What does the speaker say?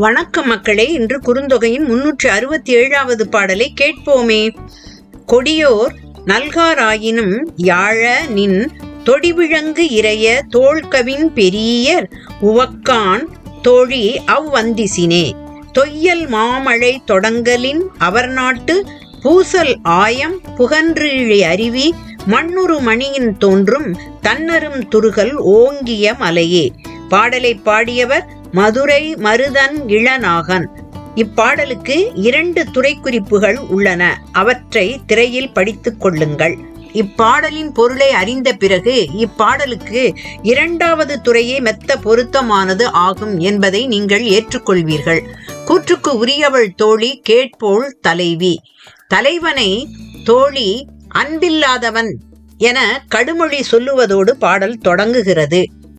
வணக்க மக்களே இன்று குறுந்தொகையின் முன்னூற்றி அறுபத்தி ஏழாவது பாடலை கேட்போமே. கொடியோர் நல்காராயினும் யாழ நின் தொடிவிழங்கு இறைய தோள்கவின் பெரியர் உவக்கான் தோழி அவ்வந்திசினே தொய்யல் மாமழை தொடங்கலின் அவர் நாட்டு பூசல் ஆயம் புகன்றிழி அருவி மண்ணுறு மணியின் தோன்றும் தன்னரும் துருகல் ஓங்கிய மலையே. பாடலை பாடியவர் மதுரை மருதன் இளநாகன். இப்பாடலுக்கு இரண்டு துறைக்குறிப்புகள் உள்ளன. அவற்றை திரையில் படித்துக் கொள்ளுங்கள். இப்பாடலின் பொருளை அறிந்த பிறகு இப்பாடலுக்கு இரண்டாவது துறையே மெத்த பொருத்தமானது ஆகும் என்பதை நீங்கள் ஏற்றுக்கொள்வீர்கள். கூற்றுக்கு உரியவள் தோழி கேட்போள் தலைவி. தலைவனை தோழி அன்பில்லாதவன் என கடுமொழி சொல்லுவதோடு பாடல் தொடங்குகிறது.